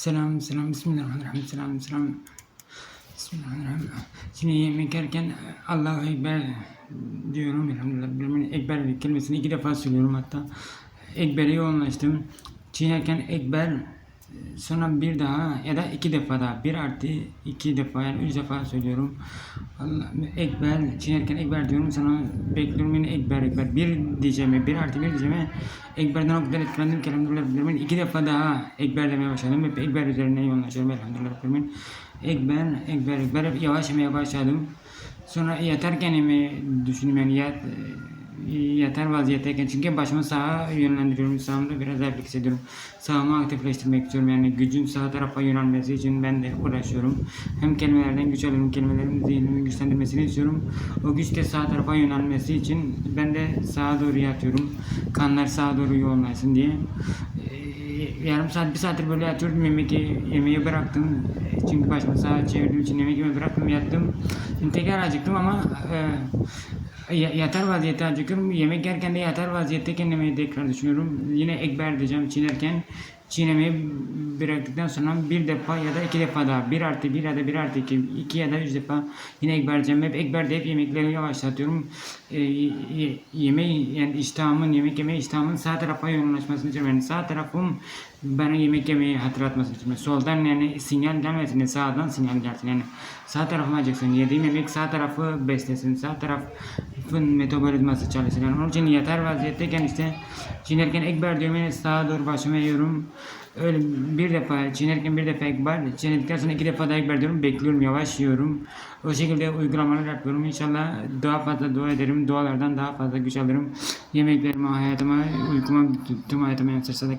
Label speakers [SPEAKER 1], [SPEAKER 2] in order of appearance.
[SPEAKER 1] Selam, selam, bismillahirrahmanirrahim, selam, selam. Bismillahirrahmanirrahim. Şimdi yemek yerken Allahu Ekber diyorum. Elhamdülillah. Birbirine Ekber kelimesini iki defa söylüyorum hatta. Ekber'e yoğunlaştım. Çiğnerken Ekber sonra bir daha ya da iki defa daha. Bir artı iki defa yani üç defa söylüyorum. Allah, Ekber, çiğnerken Ekber diyorum. Sonra bekliyorum yine Ekber, Ekber. Bir diyeceğime, bir artı bir diyeceğime Ekber'den o kadar etkilendim ki elhamdülillah Rabbil iki defa daha Ekber demeye başladım. Hep Ekber üzerine yoğunlaşıyorum elhamdülillah Rabbil Alemin. Ekber, Ekber, Ekber yavaş yemeye başladım. Sonra yatarken yemeği düşündüm yani yatar vaziyetteyken çünkü başımı sağa yönlendiriyorum. Sağımda biraz zayıflık hissediyorum. Sağımı aktifleştirmek istiyorum. Yani gücün sağ tarafa yönelmesi için ben de uğraşıyorum. Hem kelimelerden güç alıyorum. Kelimelerin zihnimi güçlendirmesini istiyorum. O güç de sağ tarafa yönelmesi için ben de sağa doğru yatıyorum. Kanlar sağa doğru yoğunlaşsın diye. Ee, yarım saat, bir saattir böyle yatıyordum. Yemek yemeği bıraktım. Çünkü başımı sağa çevirdiğim için yemek yemeyi bıraktım, yattım. Şimdi tekrar acıktım ama e, ya- yatar vaziyette acıkıyorum. Yemek yerken de yatar vaziyetteyken yemeği tekrar düşünüyorum. Yine ekber diyeceğim çiğnerken. Çiğnemeyi bıraktıktan sonra bir defa ya da iki defa daha. Bir artı bir ya da bir artı iki. iki ya da üç defa yine ekber diyeceğim. Hep ekber deyip yemekleri yavaşlatıyorum. E, ye- yemeği yani iştahımın, yemek yemeği iştahımın sağ tarafa yoğunlaşmasını istiyorum. Yani sağ tarafım bana yemek yemeyi hatırlatmasını istiyorum. Soldan yani sinyal gelmesin, sağdan sinyal gelsin. Yani sağ tarafım acıksın. Yediğim yemek sağ tarafı beslesin. Sağ tarafın metabolizması çalışsın. Yani onun için yatar vaziyetteyken işte çiğnerken ekber diyorum yani sağa doğru başımı eğiyorum. Öyle bir defa çiğnerken bir defa ekber, çiğnedikten sonra iki defa da ekber diyorum. Bekliyorum, yavaş yiyorum. O şekilde uygulamalar yapıyorum. İnşallah daha fazla dua ederim. Dualardan daha fazla güç alırım. Yemeklerime, hayatıma, uykuma, tüm hayatıma yansırsa da